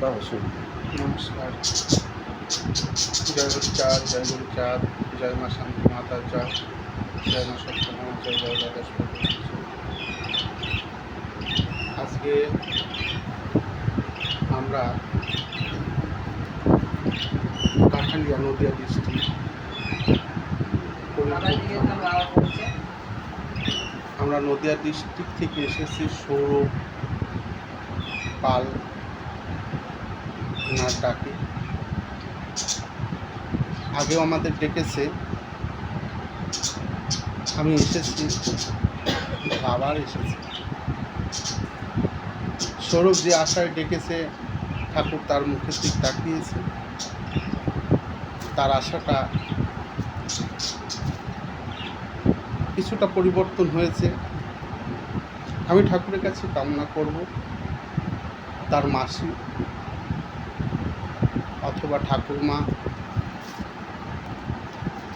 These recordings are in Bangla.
তাহলে শুনি নমস্কার। জয় চাঁদ জয় গুরু চাঁদ জয় মা শান্তি মাতা জয় জয় মা সত্যনারায়ণ জয় জয় জগৎপতি আজকে আমরা কাঠালিয়া নদিয়া ডিস্ট্রিক্ট আমরা নদিয়া ডিস্ট্রিক্ট থেকে এসেছি সৌরভ পাল। ওনার ডাকে আগেও আমাদের ডেকেছে। আমি এসেছি। আবার এসেছি। সৌরভ যে আশায় ডেকেছে, ঠাকুর তার মুখের দিক তাকিয়েছে। তার আশাটা কিছুটা পরিবর্তন হয়েছে। আমি ঠাকুরের কাছে কামনা করব। তার মাসি অথবা ঠাকুরমা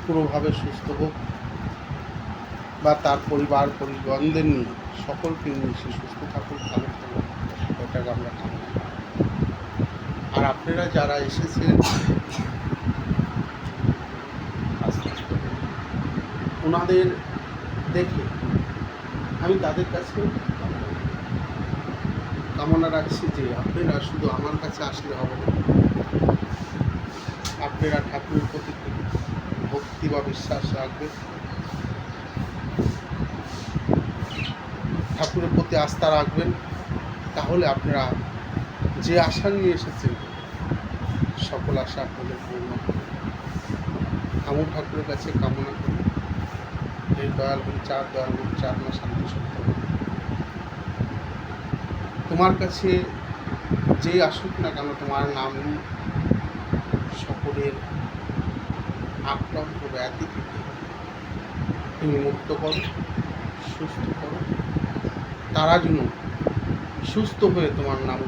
পুরোভাবে সুস্থ হোক বা তার পরিবার, পরিজনদের নিয়ে, সকলকে নিয়ে সে সুস্থ থাকুক, ভালো থাকুক, এটাকে আমরা কামনা। আর আপনারা যারা এসেছেন, ওনাদের দেখে আমি তাদের কাছে কামনা রাখছি যে আপনারা শুধু আমার কাছে আসলে হবে না আপনারা ঠাকুরের প্রতি ভক্তি বা বিশ্বাস রাখবেন ঠাকুরের প্রতি আস্থা রাখবেন। তাহলে আপনারা যে আশা নিয়ে এসেছেন, সকল আশা আপনাদের পূর্ণ হবে। আমু ঠাকুরের কাছে কামনা করি। এই দয়াল গুরু চার, দয়াল গুরু চার মাস শান্তি সত্য তোমার কাছে যেই আসুক না কেন, তোমার নাম সকলের আক্রান্ত ব্যাধি থেকে তুমি মুক্ত করো, সুস্থ করো। তারা যেন সুস্থ হয়ে তোমার নাম